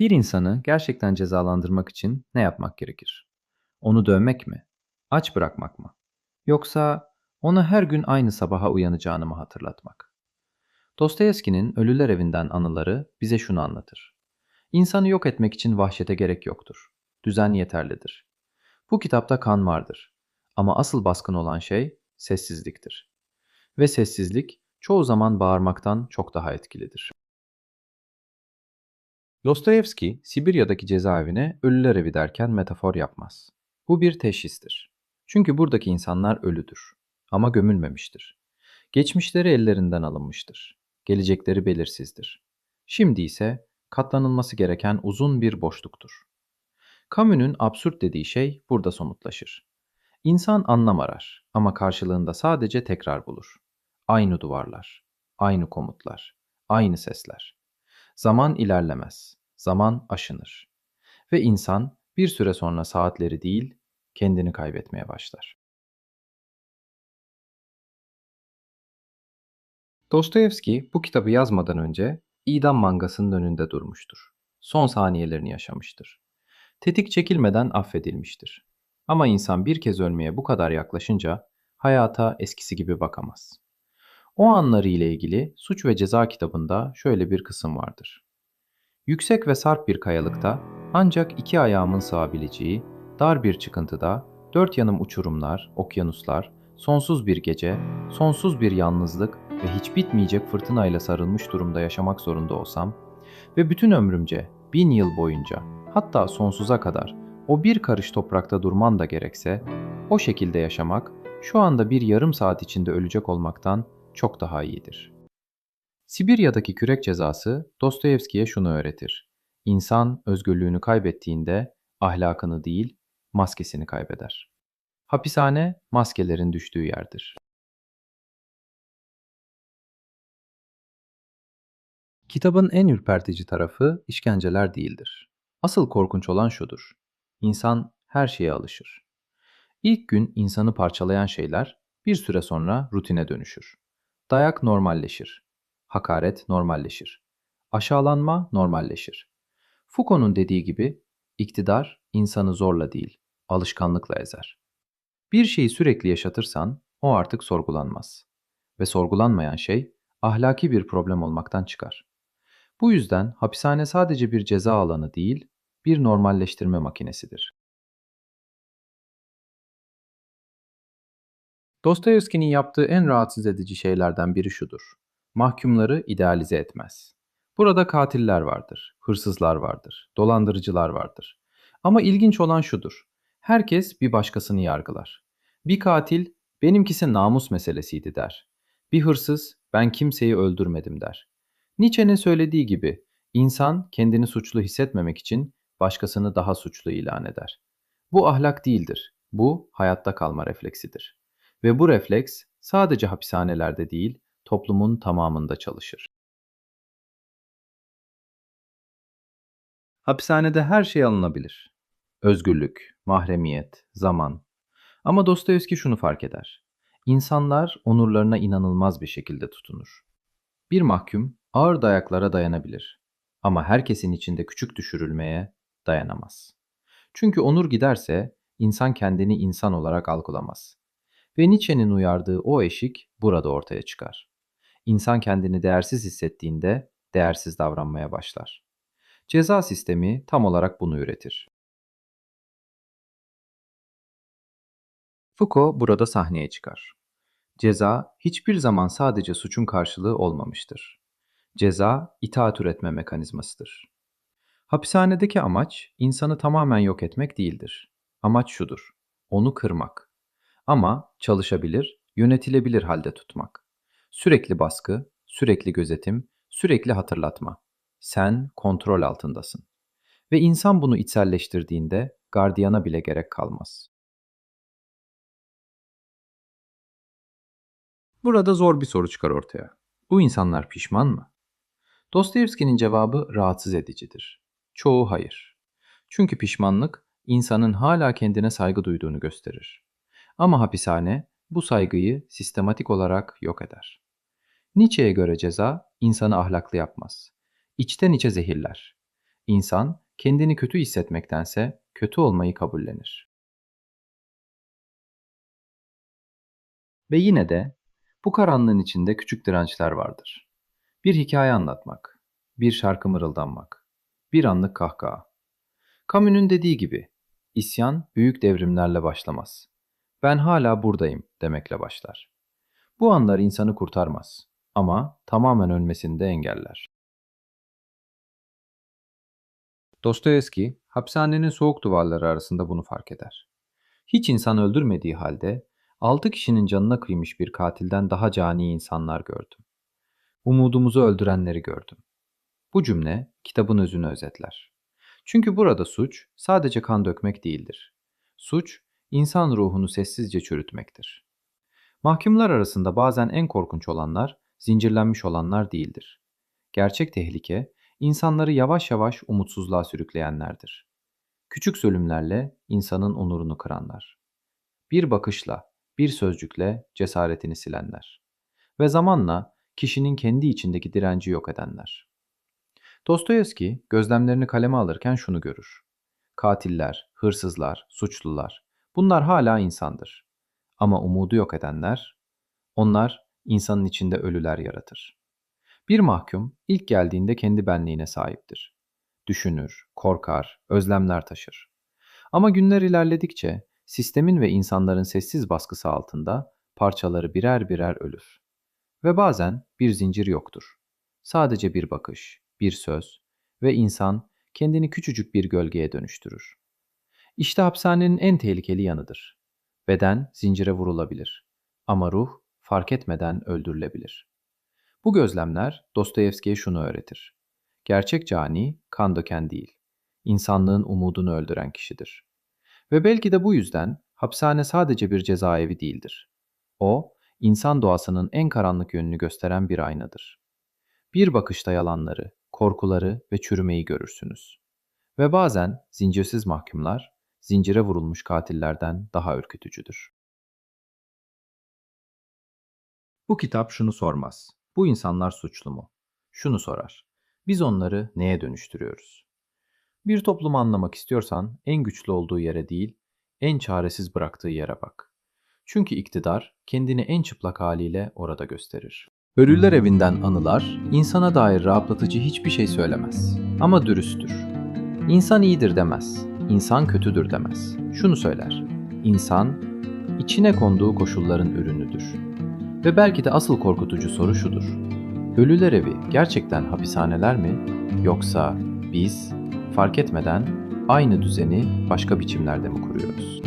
Bir insanı gerçekten cezalandırmak için ne yapmak gerekir? Onu dövmek mi? Aç bırakmak mı? Yoksa ona her gün aynı sabaha uyanacağını mı hatırlatmak? Dostoyevski'nin Ölüler Evinden anıları bize şunu anlatır. İnsanı yok etmek için vahşete gerek yoktur. Düzen yeterlidir. Bu kitapta kan vardır. Ama asıl baskın olan şey sessizliktir. Ve sessizlik çoğu zaman bağırmaktan çok daha etkilidir. Dostoyevski, Sibirya'daki cezaevine ölüler evi derken metafor yapmaz. Bu bir teşhistir. Çünkü buradaki insanlar ölüdür. Ama gömülmemiştir. Geçmişleri ellerinden alınmıştır. Gelecekleri belirsizdir. Şimdi ise katlanılması gereken uzun bir boşluktur. Camus'un absürt dediği şey burada somutlaşır. İnsan anlam arar ama karşılığında sadece tekrar bulur. Aynı duvarlar, aynı komutlar, aynı sesler. Zaman ilerlemez, zaman aşınır. Ve insan bir süre sonra saatleri değil, kendini kaybetmeye başlar. Dostoyevski bu kitabı yazmadan önce idam mangasının önünde durmuştur. Son saniyelerini yaşamıştır. Tetik çekilmeden affedilmiştir. Ama insan bir kez ölmeye bu kadar yaklaşınca hayata eskisi gibi bakamaz. O anları ile ilgili Suç ve Ceza kitabında şöyle bir kısım vardır. Yüksek ve sarp bir kayalıkta ancak iki ayağımın sığabileceği dar bir çıkıntıda dört yanım uçurumlar, okyanuslar, sonsuz bir gece, sonsuz bir yalnızlık ve hiç bitmeyecek fırtınayla sarılmış durumda yaşamak zorunda olsam ve bütün ömrümce, bin yıl boyunca, hatta sonsuza kadar o bir karış toprakta durman da gerekse, o şekilde yaşamak, şu anda bir yarım saat içinde ölecek olmaktan çok daha iyidir. Sibirya'daki kürek cezası Dostoyevski'ye şunu öğretir. İnsan özgürlüğünü kaybettiğinde ahlakını değil, maskesini kaybeder. Hapishane maskelerin düştüğü yerdir. Kitabın en ürpertici tarafı işkenceler değildir. Asıl korkunç olan şudur. İnsan her şeye alışır. İlk gün insanı parçalayan şeyler bir süre sonra rutine dönüşür. Dayak normalleşir. Hakaret normalleşir. Aşağılanma normalleşir. Foucault'un dediği gibi iktidar insanı zorla değil, alışkanlıkla ezer. Bir şeyi sürekli yaşatırsan o artık sorgulanmaz. Ve sorgulanmayan şey ahlaki bir problem olmaktan çıkar. Bu yüzden hapishane sadece bir ceza alanı değil, bir normalleştirme makinesidir. Dostoyevski'nin yaptığı en rahatsız edici şeylerden biri şudur. Mahkumları idealize etmez. Burada katiller vardır, hırsızlar vardır, dolandırıcılar vardır. Ama ilginç olan şudur. Herkes bir başkasını yargılar. Bir katil benimkisi namus meselesiydi der. Bir hırsız ben kimseyi öldürmedim der. Nietzsche'nin söylediği gibi insan kendini suçlu hissetmemek için başkasını daha suçlu ilan eder. Bu ahlak değildir. Bu hayatta kalma refleksidir. Ve bu refleks sadece hapishanelerde değil, toplumun tamamında çalışır. Hapishanede her şey alınabilir. Özgürlük, mahremiyet, zaman. Ama Dostoyevski şunu fark eder. İnsanlar onurlarına inanılmaz bir şekilde tutunur. Bir mahkum ağır dayaklara dayanabilir. Ama herkesin içinde küçük düşürülmeye dayanamaz. Çünkü onur giderse insan kendini insan olarak algılamaz. Ve Nietzsche'nin uyardığı o eşik burada ortaya çıkar. İnsan kendini değersiz hissettiğinde değersiz davranmaya başlar. Ceza sistemi tam olarak bunu üretir. Foucault burada sahneye çıkar. Ceza hiçbir zaman sadece suçun karşılığı olmamıştır. Ceza itaat üretme mekanizmasıdır. Hapishanedeki amaç insanı tamamen yok etmek değildir. Amaç şudur. Onu kırmak. Ama çalışabilir, yönetilebilir halde tutmak. Sürekli baskı, sürekli gözetim, sürekli hatırlatma. Sen kontrol altındasın. Ve insan bunu içselleştirdiğinde gardiyana bile gerek kalmaz. Burada zor bir soru çıkar ortaya. Bu insanlar pişman mı? Dostoyevski'nin cevabı rahatsız edicidir. Çoğu hayır. Çünkü pişmanlık insanın hala kendine saygı duyduğunu gösterir. Ama hapishane bu saygıyı sistematik olarak yok eder. Nietzsche'ye göre ceza insanı ahlaklı yapmaz. İçten içe zehirler. İnsan kendini kötü hissetmektense kötü olmayı kabullenir. Ve yine de bu karanlığın içinde küçük dirençler vardır. Bir hikaye anlatmak, bir şarkı mırıldanmak, bir anlık kahkaha. Camus'un dediği gibi, isyan büyük devrimlerle başlamaz. Ben hala buradayım demekle başlar. Bu anlar insanı kurtarmaz ama tamamen ölmesini de engeller. Dostoyevski, hapishanenin soğuk duvarları arasında bunu fark eder. Hiç insan öldürmediği halde altı kişinin canına kıymış bir katilden daha cani insanlar gördüm. Umudumuzu öldürenleri gördüm. Bu cümle kitabın özünü özetler. Çünkü burada suç sadece kan dökmek değildir. Suç, insan ruhunu sessizce çürütmektir. Mahkumlar arasında bazen en korkunç olanlar, zincirlenmiş olanlar değildir. Gerçek tehlike, insanları yavaş yavaş umutsuzluğa sürükleyenlerdir. Küçük zulümlerle insanın onurunu kıranlar. Bir bakışla, bir sözcükle cesaretini silenler. Ve zamanla kişinin kendi içindeki direnci yok edenler. Dostoyevski gözlemlerini kaleme alırken şunu görür. Katiller, hırsızlar, suçlular bunlar hala insandır. Ama umudu yok edenler, onlar insanın içinde ölüler yaratır. Bir mahkum ilk geldiğinde kendi benliğine sahiptir. Düşünür, korkar, özlemler taşır. Ama günler ilerledikçe sistemin ve insanların sessiz baskısı altında parçaları birer birer ölür. Ve bazen bir zincir yoktur. Sadece bir bakış, bir söz ve insan kendini küçücük bir gölgeye dönüştürür. İşte hapishanenin en tehlikeli yanıdır. Beden zincire vurulabilir ama ruh fark etmeden öldürülebilir. Bu gözlemler Dostoyevski'ye şunu öğretir. Gerçek cani kan döken değil, insanlığın umudunu öldüren kişidir. Ve belki de bu yüzden hapishane sadece bir cezaevi değildir. O, insan doğasının en karanlık yönünü gösteren bir aynadır. Bir bakışta yalanları, korkuları ve çürümeyi görürsünüz. Ve bazen zincirsiz mahkumlar, zincire vurulmuş katillerden daha ürkütücüdür. Bu kitap şunu sormaz. Bu insanlar suçlu mu? Şunu sorar. Biz onları neye dönüştürüyoruz? Bir toplumu anlamak istiyorsan en güçlü olduğu yere değil, en çaresiz bıraktığı yere bak. Çünkü iktidar kendini en çıplak haliyle orada gösterir. Ölüler evinden anılar insana dair rahatlatıcı hiçbir şey söylemez. Ama dürüsttür. İnsan iyidir demez. İnsan kötüdür demez. Şunu söyler. İnsan içine konduğu koşulların ürünüdür. Ve belki de asıl korkutucu soru şudur. Ölüler evi gerçekten hapishaneler mi? Yoksa biz fark etmeden aynı düzeni başka biçimlerde mi kuruyoruz?